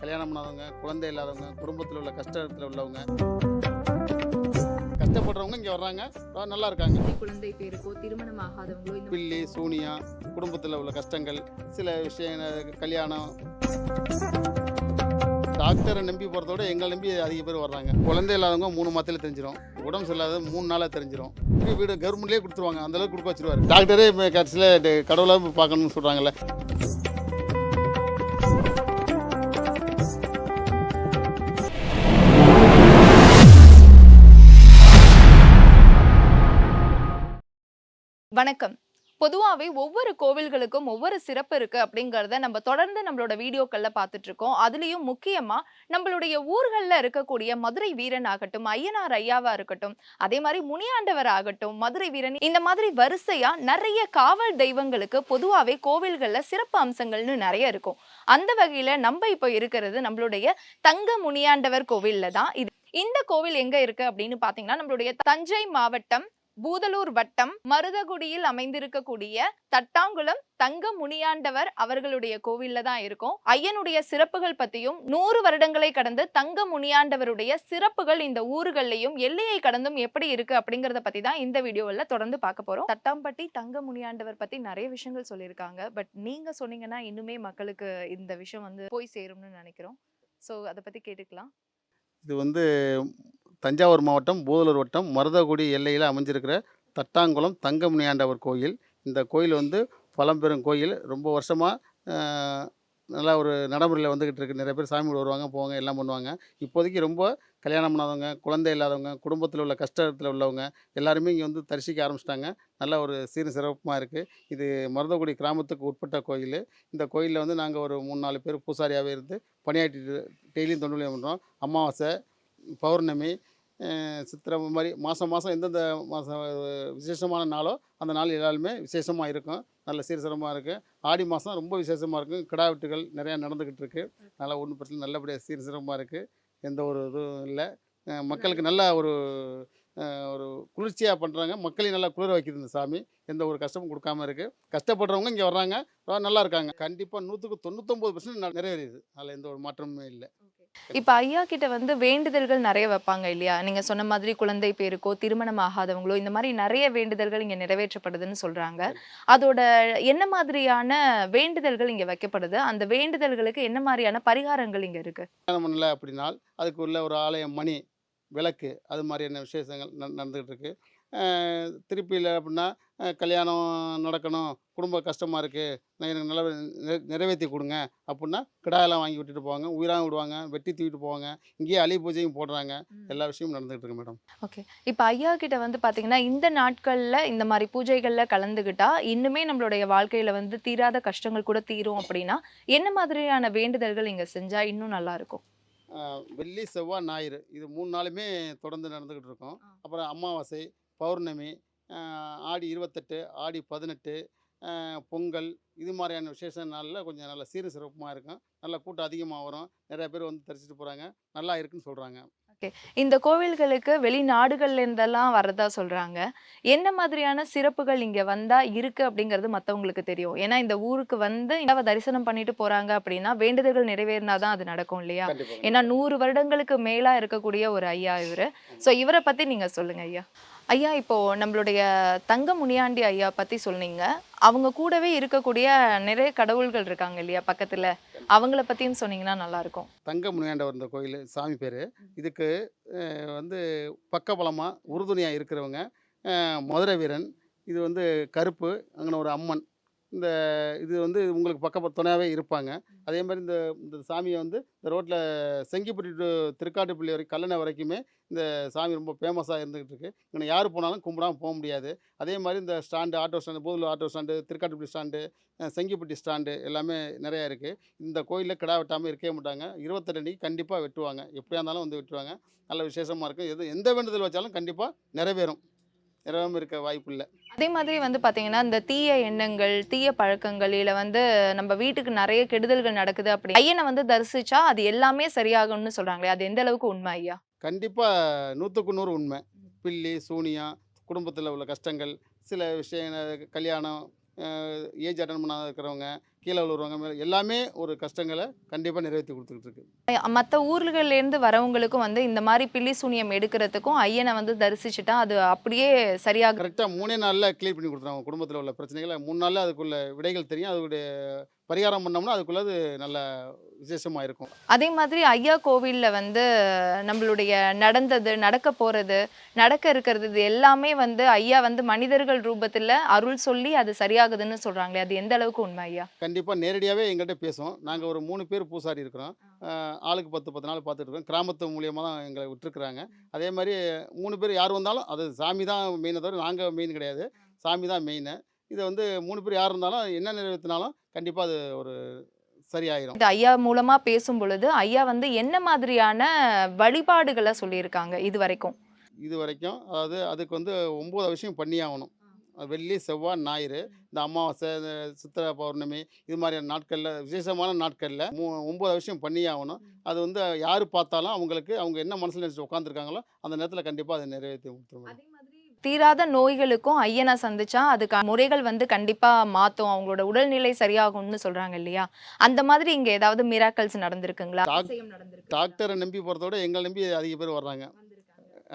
கல்யாணம் பண்ணாதவங்க குழந்தை இல்லாதவங்க குடும்பத்தில் உள்ள கஷ்டத்தில் உள்ளவங்க. கஷ்டப்படுறவங்க இங்கே வர்றாங்க. நல்லா இருக்காங்க. குழந்தை பேருக்கோ திருமணம் ஆகாதவங்களோ பில்லி சூனியா குடும்பத்தில் உள்ள கஷ்டங்கள் சில விஷயம் கல்யாணம். டாக்டரை நம்பி போகிறதோட எங்களை நம்பி அதிக பேர் வர்றாங்க. குழந்தை இல்லாதவங்க மூணு மாதத்தில் தெரிஞ்சிடும் உடம்பு சரியில்லாத மூணு நாளாக தெரிஞ்சிடும் திருப்பி வீடு கவர்மெண்ட்லேயே கொடுத்துருவாங்க. அந்த அளவுக்கு கொடுக்க வச்சிருவாரு. டாக்டரே கடைசியில் கடவுளாக பார்க்கணும்னு சொல்கிறாங்கல்ல வணக்கம். பொதுவாகவே ஒவ்வொரு கோவில்களுக்கும் ஒவ்வொரு சிறப்பு இருக்குது அப்படிங்கிறத நம்ம தொடர்ந்து நம்மளோட வீடியோக்களில் பார்த்துட்ருக்கோம். அதுலேயும் முக்கியமாக நம்மளுடைய ஊர்களில் இருக்கக்கூடிய மதுரை வீரன் ஆகட்டும் ஐயனார் ஐயாவாக இருக்கட்டும் அதே மாதிரி முனியாண்டவர் ஆகட்டும் மதுரை வீரன் இந்த மாதிரி வரிசையாக நிறைய காவல் தெய்வங்களுக்கு பொதுவாகவே கோவில்களில் சிறப்பு அம்சங்கள்னு நிறைய இருக்கும். அந்த வகையில் நம்ம இப்போ இருக்கிறது நம்மளுடைய தங்க முனியாண்டவர் கோவிலில் தான் இது. இந்த கோவில் எங்கே இருக்குது அப்படின்னு பார்த்தீங்கன்னா நம்மளுடைய தஞ்சை மாவட்டம் பூதலூர் வட்டம் மருதகுடியில் அமைந்திருக்கக்கூடிய தட்டாங்குளம் தங்க முனியாண்டவர் அவர்களுடைய கோவில்ல தான் இருக்கும். ஐயனுடைய சிறப்புகள் பத்தியும் நூறு வருடங்களை கடந்து தங்க முனியாண்டவருடைய சிறப்புகள் இந்த ஊர்கள்லயும் எல்லையை கடந்தும் எப்படி இருக்கு அப்படிங்கறத பத்தி தான் இந்த வீடியோவில் தொடர்ந்து பார்க்க போறோம். தட்டாம்பட்டி தங்க முனியாண்டவர் பத்தி நிறைய விஷயங்கள் சொல்லியிருக்காங்க. பட் நீங்க சொன்னீங்கன்னா இன்னுமே மக்களுக்கு இந்த விஷயம் வந்து போய் சேரும்னு நினைக்கிறோம். ஸோ அதை பத்தி கேட்டுக்கலாம். இது வந்து தஞ்சாவூர் மாவட்டம் பூதலூர் வட்டம் மருதகுடி எல்லையில் அமைஞ்சிருக்கிற தட்டாங்குளம் தங்கமுனியாண்டவர் கோயில். இந்த கோயில் வந்து பழம்பெரும் கோயில். ரொம்ப வருஷமாக நல்லா ஒரு நடைமுறையில் வந்துக்கிட்டு இருக்கு. நிறைய பேர் சாமி வருவாங்க போவாங்க எல்லாம் பண்ணுவாங்க. இப்போதைக்கு ரொம்ப கல்யாணம் பண்ணாதவங்க குழந்தை இல்லாதவங்க குடும்பத்தில் உள்ள கஷ்டத்தில் உள்ளவங்க எல்லாருமே இங்கே வந்து தரிசிக்க ஆரம்பிச்சிட்டாங்க. நல்ல ஒரு சீரும் சிறப்புமாக இருக்குது இது மருதகுடி கிராமத்துக்கு உட்பட்ட கோயில். இந்த கோயிலில் வந்து நாங்கள் ஒரு மூணு நாலு பேர் பூசாரியாகவே இருந்து பணியாற்றிட்டு டெய்லியும் தொண்டு பண்ணுறோம் அமாவாசை பௌர்ணமி சித்திரை மாதிரி மாதம் மாதம் எந்தெந்த மாதம் விசேஷமான நாளோ அந்த நாள் எல்லாருமே விசேஷமாக இருக்கும். நல்ல சீர்சிரமாக இருக்குது ஆடி மாதம் ரொம்ப விசேஷமாக இருக்கும். கிடா வெட்டுகள் நிறையா நடந்துக்கிட்டு இருக்குது நல்லா ஒன்றும் பிரச்சனை நல்லபடியாக சீர்சிரமாக இருக்குது எந்த ஒரு இதுவும் இல்லை. மக்களுக்கு நல்ல ஒரு ஒரு குளிர்ச்சியாக பண்ணுறாங்க மக்களையும் நல்லா குளிர வைக்குது இந்த சாமி. எந்த ஒரு கஷ்டமும் கொடுக்காம இருக்குது கஷ்டப்படுறவங்க இங்கே வர்றாங்க. நல்லா இருக்காங்க. கண்டிப்பாக நூற்றுக்கு தொண்ணூத்தொம்பது பர்சன்ட் நிறைவேறியுது அதில் எந்த ஒரு மாற்றமுமே இல்லை. இப்ப ஐயா கிட்ட வந்து வேண்டுதல்கள் நிறைய வைப்பாங்க இல்லையா? நீங்க சொன்ன மாதிரி குழந்தை பேருக்கோ திருமணம் ஆகாதவங்களோ இந்த மாதிரி நிறைய வேண்டுதல்கள் இங்க நிறைவேற்றப்படுதுன்னு சொல்றாங்க. அதோட என்ன மாதிரியான வேண்டுதல்கள் இங்க வைக்கப்படுது? அந்த வேண்டுதல்களுக்கு என்ன மாதிரியான பரிகாரங்கள் இங்க இருக்கு? கல்யாணம் பண்ணல அப்படின்னால் அதுக்கு உள்ள ஒரு ஆலயம் மணி விளக்கு அது மாதிரியான விசேஷங்கள் நட நடந்துகிட்டு இருக்கு. திருப்பி இல்லை அப்படின்னா கல்யாணம் நடக்கணும் குடும்ப கஷ்டமாக இருக்குது நான் எனக்கு நல்ல நிறை- நிறைவேற்றி கொடுங்க அப்படின்னா கிடாயெல்லாம் வாங்கி விட்டுட்டு போவாங்க உயிராக விடுவாங்க வெட்டி தூக்கிட்டு போவாங்க இங்கேயே அலி பூஜையும் போடுறாங்க. எல்லா விஷயமும் நடந்துகிட்டு இருக்கு மேடம். ஓகே. இப்ப ஐயா கிட்ட வந்து பாத்தீங்கன்னா இந்த நாட்கள்ல இந்த மாதிரி பூஜைகள்ல கலந்துகிட்டா இன்னுமே நம்மளுடைய வாழ்க்கையில வந்து தீராத கஷ்டங்கள் கூட தீரும் அப்படின்னா என்ன மாதிரியான வேண்டுதல்கள் இங்க செஞ்சா இன்னும் நல்லா இருக்கும்? அஹ் வெள்ளி செவ்வாய் ஞாயிறு. இது மூணு நாளுமே தொடர்ந்து நடந்துக்கிட்டு இருக்கோம். அப்புறம் அமாவாசை பௌர்ணமி ஆடி இருபத்தெட்டு ஆடி பதினெட்டு பொங்கல் இது மாதிரியான விசேஷ நாளில் கொஞ்சம் நல்ல சீரும் சிறப்புமாக இருக்கும். நல்ல கூட்டம் அதிகமாக வரும். நிறைய பேர் வந்து தரிசிட்டு போகிறாங்க நல்லா இருக்குன்னு சொல்கிறாங்க இந்த கோவில்களுக்கு வெளிநாடுகள்ல இருந்தெல்லாம் வரதா சொல்றாங்க. என்ன மாதிரியான சிறப்புகள் இங்க வந்தா இருக்கு அப்படிங்கிறது மத்தவங்களுக்கு தெரியும். ஏன்னா இந்த ஊருக்கு வந்து இந்தாவ தரிசனம் பண்ணிட்டு போறாங்க அப்படின்னா வேண்டுதல்கள் நிறைவேறினாதான் அது நடக்கும் இல்லையா? ஏன்னா நூறு வருடங்களுக்கு மேலா இருக்கக்கூடிய ஒரு ஐயா இவரு. சோ இவரை பத்தி நீங்க சொல்லுங்க ஐயா. ஐயா இப்போ நம்மளுடைய தங்க முனியாண்டி ஐயா பத்தி சொன்னீங்க அவங்க கூடவே இருக்கக்கூடிய நிறைய கடவுள்கள் இருக்காங்க இல்லையா பக்கத்துல. அவங்கள பத்தியும் சொன்னீங்கன்னா நல்லா இருக்கும் தங்க முனியாண்டவர் இந்த கோயில் சாமி பேர். இதுக்கு வந்து பக்கபலமாக உறுதுணையாக இருக்கிறவங்க மதுரை வீரன் இது வந்து கருப்பு அங்கே ஒரு அம்மன் இந்த இது வந்து உங்களுக்கு பக்க துணையாகவே இருப்பாங்க. அதே மாதிரி இந்த இந்த சாமியை வந்து இந்த ரோட்டில் செங்கிப்பட்டி டு திருக்காட்டுப்பள்ளி வரைக்கும் கல்லணை வரைக்குமே இந்த சாமி ரொம்ப ஃபேமஸாக இருந்துகிட்டு இருக்கு இங்கே யார் போனாலும் கும்பிடாம போக முடியாது. அதே மாதிரி இந்த stand auto stand Budalur auto stand Thirukattupalli stand Sengipatti stand எல்லாமே நிறையா இருக்குது இந்த கோயிலில் கிடா வெட்டாமல் இருக்கவே மாட்டாங்க. இருபத்தெட்டு அன்றைக்கி கண்டிப்பாக வெட்டுவாங்க. எப்படியா இருந்தாலும் வந்து வெட்டுவாங்க. நல்ல விசேஷமாக இருக்கும். எது எந்த வேண்டுதல் வச்சாலும் கண்டிப்பாக நிறைவேறும். நிறைவேறாமல் இருக்க வாய்ப்பு இல்லை அதே மாதிரி வந்து பாத்தீங்கன்னா இந்த தீய எண்ணங்கள் தீய பழக்கங்கள் இல்ல வந்து நம்ம வீட்டுக்கு நிறைய கெடுதல்கள் நடக்குது அப்படி. ஐயனை வந்து தரிசிச்சா அது எல்லாமே சரியாகும்னு சொல்றாங்களே அது எந்த அளவுக்கு உண்மை ஐயா? கண்டிப்பாக நூற்றுக்கு நூறு உண்மை. பில்லி சூனியா குடும்பத்தில் உள்ள கஷ்டங்கள் சில விஷயம் கல்யாணம் ஏஜ் அட்டன் பண்ணாத இருக்கிறவங்க கீழே விழுவுறவங்க மேலே எல்லாமே ஒரு கஷ்டங்களை கண்டிப்பாக நிறைவேற்றி கொடுத்துக்கிட்டு இருக்கு. மற்ற ஊர்கள்ல இருந்து வரவங்களுக்கும் வந்து இந்த மாதிரி பில்லி சூனியம் எடுக்கிறதுக்கும் ஐயனை வந்து தரிசிச்சுட்டா அது அப்படியே சரியாக கரெக்டாக மூணே நாளில் க்ளியர் பண்ணி கொடுத்துருவாங்க குடும்பத்தில் உள்ள பிரச்சனைகளை. மூணு நாளில் அதுக்குள்ள விடைகள் தெரியும். அதோடைய பரிகாரம் பண்ணோம்னா அதுக்குள்ளது நல்ல விசேஷமாக இருக்கும் அதே மாதிரி ஐயா கோவில்ல வந்து நம்மளுடைய நடந்தது நடக்க போறது நடக்க இருக்கிறது இது எல்லாமே வந்து ஐயா வந்து மனிதர்கள் ரூபத்துல அருள் சொல்லி அது சரியாகுதுன்னு சொல்றாங்களே அது எந்த அளவுக்கு உண்மை ஐயா? கண்டிப்பாக நேரடியாகவே எங்கள்கிட்ட பேசுவோம். நாங்கள் ஒரு மூணு பேர் பூசாரி இருக்கிறோம். ஆளுக்கு பத்து பத்து நாள் பார்த்துட்டு இருக்கோம். கிராமத்து மூலியமாக தான் எங்களை விட்டுருக்குறாங்க. அதே மாதிரி மூணு பேர் யார் வந்தாலும் அது சாமி தான் மெயினை தவிர நாங்கள் மெயின் கிடையாது. சாமி தான் மெயின் இதை வந்து மூணு பேர் யார் இருந்தாலும் என்ன நிறைவேற்றினாலும் கண்டிப்பாக அது ஒரு சரியாயிரும். இது ஐயா மூலமா பேசும் பொழுது ஐயா வந்து என்ன மாதிரியான வழிபாடுகளை சொல்லியிருக்காங்க இது வரைக்கும்? இது வரைக்கும் அதாவது அதுக்கு வந்து ஒம்பது விஷயம் பண்ணி ஆகணும். வெள்ளி செவ்வாய் ஞாயிறு இந்த அமாவாசை இந்த சித்திரை பௌர்ணமி இது மாதிரியான நாட்களில் விசேஷமான நாட்களில் மூ ஒம்பது விஷயம் பண்ணி ஆகணும். அது வந்து யார் பார்த்தாலும் அவங்களுக்கு அவங்க என்ன மனசில் நினச்சி உட்காந்துருக்காங்களோ அந்த நேரத்தில் கண்டிப்பாக அதை நிறைவேற்றி கொடுத்துருவோம் தீராத நோய்களுக்கும் ஐயனை சந்திச்சா அதுக்கு முறைகள் வந்து கண்டிப்பா மாத்தும். அவங்களோட உடல்நிலை சரியாகும்னு சொல்றாங்க இல்லையா? அந்த மாதிரி இங்க ஏதாவது மிராக்கல்ஸ் நடந்திருக்குங்களா. டாக்டரை நம்பி போகிறத விட எங்களை நம்பி அதிக பேர் வர்றாங்க.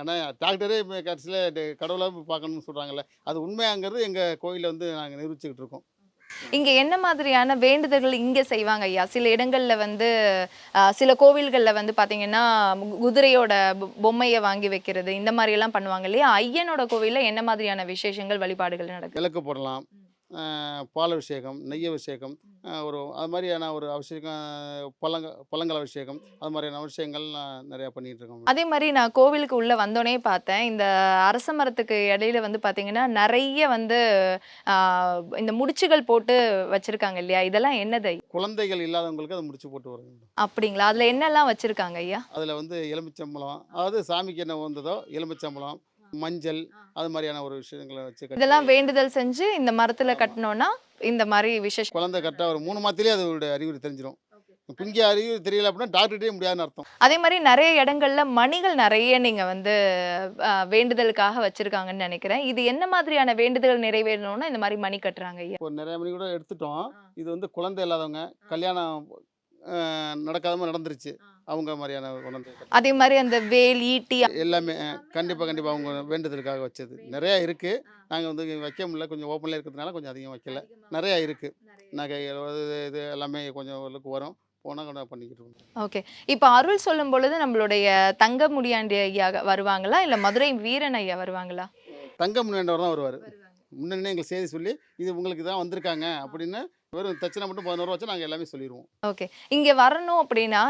ஆனால் டாக்டரே கடைசியில் கடவுளாக பார்க்கணும்னு சொல்கிறாங்கல்ல அது உண்மையாங்கிறது எங்கள் கோயிலில் வந்து நாங்கள் நிரூபிச்சுக்கிட்டு இருக்கோம். இங்க என்ன மாதிரியான வேண்டுதல்கள் இங்க செய்வாங்க ஐயா? சில இடங்கள்ல வந்து ஆஹ், சில கோவில்கள்ல வந்து பாத்தீங்கன்னா குதிரையோட பொ- பொம்மையை வாங்கி வைக்கிறது இந்த மாதிரி எல்லாம் பண்ணுவாங்க இல்லையா? ஐயனோட கோவில்ல என்ன மாதிரியான விசேஷங்கள் வழிபாடுகள் நடக்குது? விளக்கு போடலாம். பால் அபிஷேகம் நெய் அபிஷேகம் ஒரு அது மாதிரியான ஒரு அபிஷேகம் பழங்க பழங்கள் அபிஷேகம் அது மாதிரியான அபிஷேகங்கள் நான் நிறையா பண்ணிகிட்டு இருக்கோம். அதே மாதிரி நான் கோவிலுக்கு உள்ள வந்தோடனே பார்த்தேன். இந்த அரச மரத்துக்கு இடையில வந்து பாத்தீங்கன்னா நிறைய வந்து இந்த முடிச்சுகள் போட்டு வச்சிருக்காங்க இல்லையா? இதெல்லாம் என்னது? குழந்தைகள் இல்லாதவங்களுக்கு அதை முடிச்சு போட்டு வரும். அப்படிங்களா? அதுல என்னெல்லாம் வச்சிருக்காங்க ஐயா? அதில் வந்து எலுமிச்சம்பழம் அதாவது சாமிக்கு என்ன வந்ததோ எலுமிச்சம்பழம் மஞ்சள் அது மாதிரியான ஒரு விஷயங்களை வச்சு கட்டி- இதெல்லாம் வேண்டுதல் செஞ்சு இந்த மரத்துல கட்டினோம்னா இந்த மாதிரி விசேஷம் குழந்தை கரெக்டாக ஒரு மூணு மாதத்துலேயே அதோடைய அறிகுறி தெரிஞ்சிடும் பிங்கிய அறிகுறி தெரியல அப்படின்னா டாக்டர்கிட்டே முடியாதுன்னு அர்த்தம். அதே மாதிரி நிறைய இடங்கள்ல மணிகள் நிறைய நீங்க வந்து வேண்டுதலுக்காக வச்சிருக்காங்கன்னு நினைக்கிறேன். இது என்ன மாதிரியான வேண்டுதல் நிறைவேறணும்னா இந்த மாதிரி மணி கட்டுறாங்க ஐயா? நிறைய மணி கூட எடுத்துட்டோம். இது வந்து குழந்தை இல்லாதவங்க கல்யாணம் ஆஹ், நடக்காத மாதிரி நடந்துருச்சு அவங்க மாதிரியான குழந்தை அதே மாதிரி அந்த வேல் ஈட்டி எல்லாமே கண்டிப்பாக கண்டிப்பாக அவங்க வேண்டுதலுக்காக வச்சது. நிறையா இருக்குது நாங்கள் வந்து வைக்க முடியல. கொஞ்சம் ஓப்பனில் இருக்கிறதுனால கொஞ்சம் அதிகம் வைக்கல. நிறையா இருக்குது நகைகள் இது எல்லாமே கொஞ்சம் ஓரளவுக்கு வரும். போனால் கூட பண்ணிக்கிட்டு இருக்கோம். ஓகே. இப்போ அருள் சொல்லும் பொழுது நம்மளுடைய தங்க முடியாண்டி ஐயா வருவாங்களா? இல்ல மதுரை வீரன் ஐயா வருவாங்களா? தங்க முன்னேண்டவர் தான் வருவார். முன்னே எங்களுக்கு செய்தி சொல்லி இது உங்களுக்கு தான் வந்திருக்காங்க அப்படின்னு வெறும் தச்சனை மட்டும் பதினோரு வச்சு நாங்கள் எல்லாமே சொல்லிடுவோம் ஓகே. இங்க வரணும் அப்படின்னா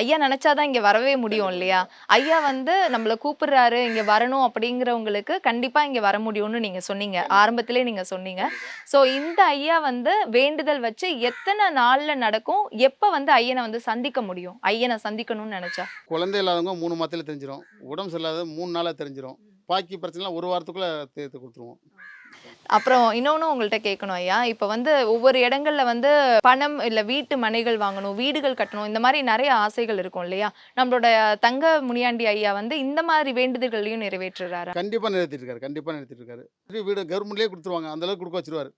ஐயா நினைச்சாதான் இங்க வரவே முடியும் இல்லையா? ஐயா வந்து நம்மள கூப்பிடுறாரு இங்க வரணும் அப்படிங்கிறவங்களுக்கு கண்டிப்பா இங்க வர முடியும்னு நீங்க சொன்னீங்க. ஆரம்பத்திலே நீங்க சொன்னீங்க. சோ இந்த ஐயா வந்து வேண்டுதல் வச்சு எத்தனை நாள்ல நடக்கும்? எப்ப வந்து ஐயனை வந்து சந்திக்க முடியும்? ஐயனை சந்திக்கணும்னு நினைச்சா? குழந்தை இல்லாதவங்க மூணு மாதத்தில் தெரிஞ்சிடும் உடம்பு சரியில்லாத மூணு நாளாக தெரிஞ்சிடும் பாக்கி பிரச்சனைலாம் ஒரு வாரத்துக்குள்ளே தீர்த்து கொடுத்துருவோம். அப்புறம் இன்னொன்னு உங்கள்ட்ட கேட்கணும் ஐயா. இப்போ வந்து ஒவ்வொரு இடங்கள்ல வந்து பணம் இல்ல வீட்டு மனைகள் வாங்கணும் வீடுகள் கட்டணும் இந்த மாதிரி நிறைய ஆசைகள் இருக்கும் இல்லையா? நம்மளோட தங்க முனியாண்டி ஐயா வந்து இந்த மாதிரி வேண்டுதல்களையும் நிறைவேற்றுறாரு? கண்டிப்பாக நிறுத்திட்டு இருக்காரு கண்டிப்பாக நிறுத்திட்டு இருக்காரு வீடு கவர்மெண்ட்லேயே கொடுத்துருவாங்க அந்தளவுக்கு கொடுக்க வச்சிருவாரு.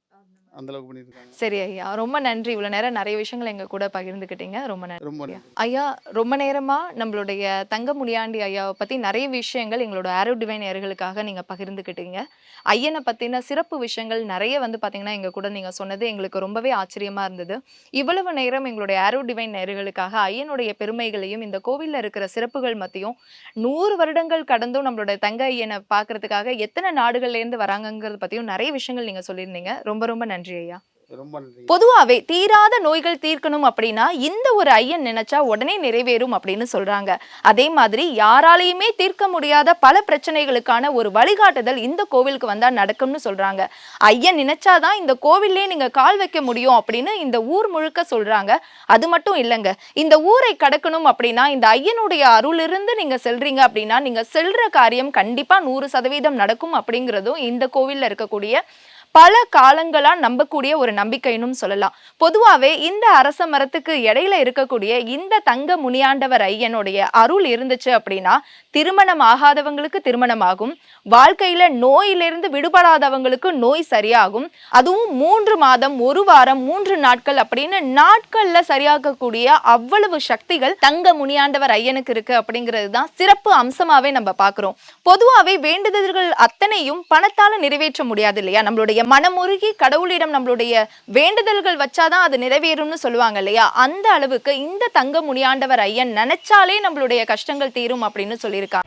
அந்த அளவுக்கு பண்ணிட்டு இருக்காங்க சரி ஐயா ரொம்ப நன்றி. இவ்வளவு நேரம் நிறைய விஷயங்கள் எங்க கூட பகிர்ந்துக்கிட்டீங்க ரொம்ப நன்றி. ரொம்ப ஐயா. ஐயா ரொம்ப நேரமா நம்மளுடைய தங்க முனியாண்டி ஐயாவை பத்தி நிறைய விஷயங்கள் எங்களோட ஆரோ டிவைன் நேயர்களுக்காக நீங்க பகிர்ந்துக்கிட்டீங்க ஐயனை பத்தின சிறப்பு விஷயங்கள் நிறைய வந்து பாத்தீங்கன்னா எங்க கூட நீங்க சொன்னது எங்களுக்கு ரொம்பவே ஆச்சரியமா இருந்தது. இவ்வளவு நேரம் எங்களுடைய ஆரோ டிவைன் நேயர்களுக்காக ஐயனுடைய பெருமைகளையும் இந்த கோவில்ல இருக்கிற சிறப்புகள் மத்தியும் நூறு வருடங்கள் கடந்தும் நம்மளுடைய தங்க ஐயனை பார்க்கறதுக்காக எத்தனை நாடுகள்ல இருந்து வராங்கங்கிறத பத்தியும் நிறைய விஷயங்கள் நீங்க சொல்லியிருந்தீங்க. ரொம்ப ரொம்ப நன்றி. ஐயா ரொம்ப நன்றி. பொதுவாவே தீராத நோய்கள் தீர்க்கணும் அப்படின்னா இந்த ஒரு ஐயன் நினைச்சா உடனே நிறைவேறும் அப்படின்னு சொல்றாங்க. அதே மாதிரி யாராலையுமே தீர்க்க முடியாத பல பிரச்சனைகளுக்கான ஒரு வழிகாட்டுதல் இந்த கோவிலுக்கு வந்தா நடக்கும்னு சொல்றாங்க. ஐயன் நினைச்சாதான் இந்த கோவில்லே நீங்க கால் வைக்க முடியும் அப்படின்னு இந்த ஊர் முழுக்க சொல்றாங்க. அது மட்டும் இல்லைங்க இந்த ஊரை கடக்கணும் அப்படின்னா இந்த ஐயனுடைய அருளிருந்து நீங்க செல்றீங்க அப்படின்னா நீங்க செல்ற காரியம் கண்டிப்பா நூறு சதவீதம் நடக்கும் அப்படிங்கிறதும் இந்த கோவில்ல இருக்கக்கூடிய பல காலங்களா நம்பக்கூடிய ஒரு நம்பிக்கைன்னு சொல்லலாம். பொதுவாவே இந்த அரச மரத்துக்கு இடையில இருக்கக்கூடிய இந்த தங்க முனியாண்டவர் ஐயனுடைய அருள் இருந்துச்சு அப்படின்னா திருமணம் ஆகாதவங்களுக்கு திருமணம் ஆகும் வாழ்க்கையில நோயிலிருந்து விடுபடாதவங்களுக்கு நோய் சரியாகும். அதுவும் மூன்று மாதம் ஒரு வாரம் மூன்று நாட்கள் அப்படின்னு நாட்கள்ல சரியாகக்கூடிய அவ்வளவு சக்திகள் தங்க முனியாண்டவர் ஐயனுக்கு இருக்கு அப்படிங்கிறது தான் சிறப்பு அம்சமாவே நம்ம பார்க்குறோம். பொதுவாவே வேண்டுதல்கள் அத்தனையும் பணத்தால நிறைவேற்ற முடியாது இல்லையா? நம்மளுடைய மனமுருகி கடவுளிடம் நம்மளுடைய வேண்டுதல்கள் வச்சாதான் அது நிறைவேறும்னு சொல்லுவாங்க இல்லையா? அந்த அளவுக்கு இந்த தங்க முனியாண்டவர் ஐயன் நினைச்சாலே நம்மளுடைய கஷ்டங்கள் தீரும் அப்படின்னு சொல்லியிருக்காங்க.